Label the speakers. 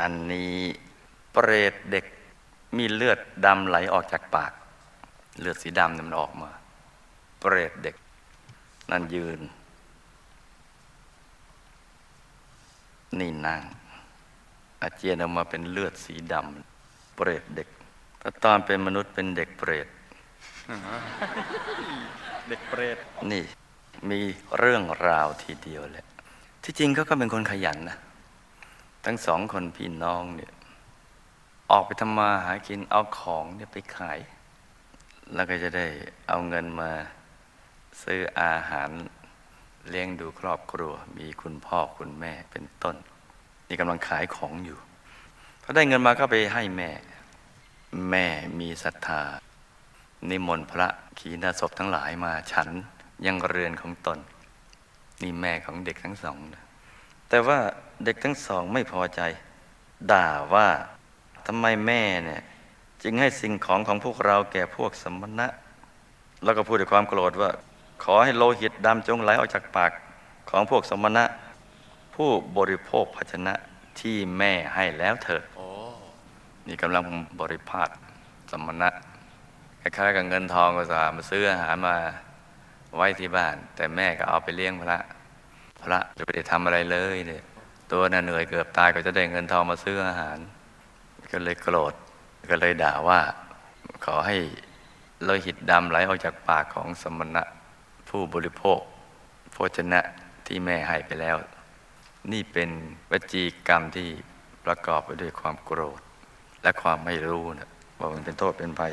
Speaker 1: อันนี้เปรตเด็กมีเลือดดำไหลออกจากปาก เลือดสีดำเนี่ยมันออกมา เปรตเด็ก นั่นยืน นี่นั่งอาเจียนออกมาเป็นเลือดสีดำเปรตเด็กถ้าตอนเป็นมนุษย์เป็นเด็กเปรต
Speaker 2: เด็กเปรต
Speaker 1: นี่มีเรื่องราวทีเดียวแหละที่จริงเขาก็เป็นคนขยันนะ ทั้งสองคนพี่น้องเนี่ยออกไปทำมาหากินเอาของเนี่ยไปขาย แล้วก็จะได้เอาเงินมาซื้ออาหารเลี้ยงดูครอบครัว มีคุณพ่อคุณแม่เป็นต้น นี่กำลังขายของอยู่พอได้เงินมาก็ไปให้แม่ แม่มีศรัทธา นิมนต์พระขีณาศพทั้งหลายมาฉันยังเรือนของตน นี่แม่ของเด็กทั้งสองนะแต่ว่า เด็กทั้งสองไม่พอใจ ด่าว่าทำไมแม่เนี่ยจึงให้สิ่งของของพวกเราแก่พวกสมณะ แล้วก็พูดด้วยความโกรธว่า ขอให้โลหิตดำจงไหลออกจากปากของพวกสมณะ ผู้บริโภคภาชนะที่แม่ให้แล้วเถิด
Speaker 2: โอ้
Speaker 1: นี่กำลังบริพาทสมณะคล้ายๆกับเงินทองก็สามาซื้ออาหารมาไว้ที่บ้าน แต่แม่ก็เอาไปเลี้ยงพระ พระจะไม่ได้ทำอะไรเลยเนี่ย ตัวน่ะเหนื่อยเกือบตายก็จะได้เงินทองมาซื้ออาหาร ก็เลยโกรธก็เลยด่าว่า ขอให้โลหิตดำไหลออกจากปากของสมณะผู้บริโภค โภชนะที่แม่ให้ไปแล้ว นี่เป็นวจีกรรมที่ประกอบไปด้วยความโกรธ และความไม่รู้นะว่ามันเป็นโทษเป็นภัย